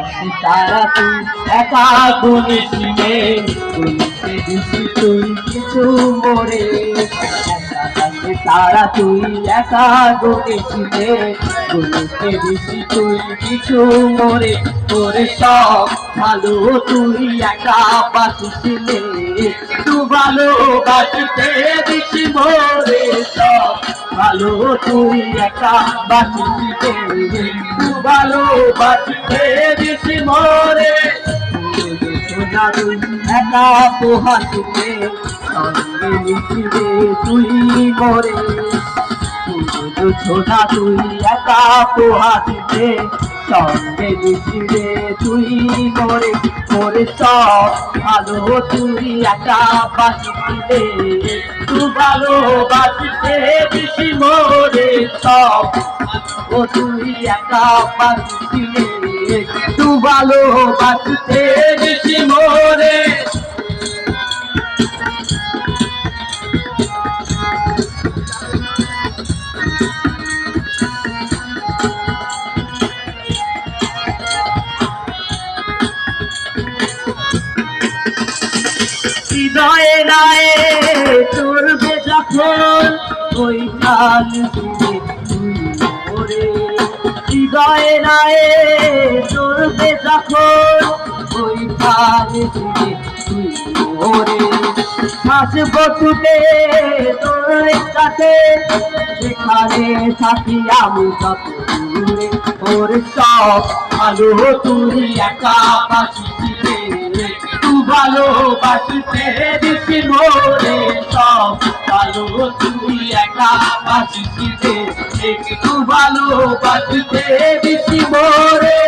তুই একা গুনিসিনে গুনিতে দিছি তুই কিছু মোরে। তারা তুই একা গুনিসিনে গুনিতে দিছি তুই কিছু মোরে। তোরে সব ভালো তুই একা বাসিসিনে তু ভালো বাসিতে দিছি মোরে। সব ভালো, তুই একা তু ভালো বাসিতে দিছি মোরে। সোনা তুই একা পোহাসিতে সঙ্গে মিশিবে তুই মরে। ছোটা তুই একা পোহাসিতে সঙ্গে মিশিবে তুই করে করে সব ভালো তুই একা বাঁচিতে তুই ভালো বাঁচিতে বেশি মরে সব ও তুই একা বাঁচিতে তুই ভালো বাসিতে হৃদয়ে রায়ে চলবে যখন ওই কাল মোরে হৃদয়ে রায়ে চলবে যখন ওই কাল ছুটে তোর কাছে সেখানে থাকি আমি কত ওর সব ভালো তুই একা বাসিতে তু ভালো দিছি মোরে সব। ভালো তুই একা বাসিতে একটু ভালো বাসিতে দিছি মোরে।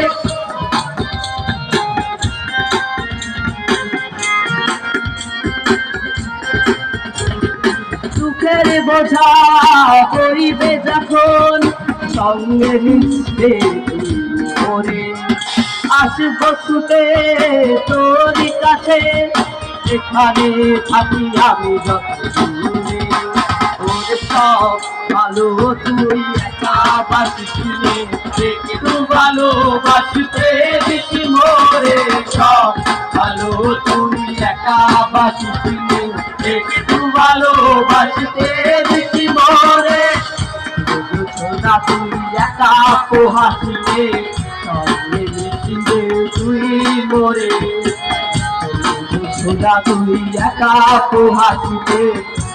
সুখের বোঝা করিবে যখন সঙ্গে মিশবে ওরে আসব ছুটে তোর কাছে, এখানে থাকি আমি যত দূরে ওরে সব ভালো তুই একা বাসিলে একটু ভালো বাসিতে দিছি মোরে। সব ভালো তুই একা বাসিলে একটু ভালো বাসিতে দিছি মোরে। তুই একা তুই মোরে সোনা তুই একা পোহাসিলে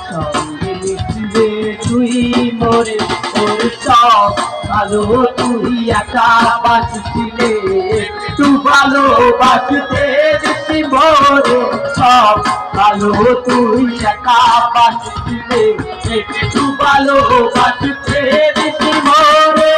সঙ্গে মিশিলে তুই মোরে। ওর সব ভালো তুই একা বাসিলে তু ভালো বাসিতে দিছি মোরে। সব ভালো তুই একা বাসিলে একটু ভালো বাসিতে দিছি মোরে।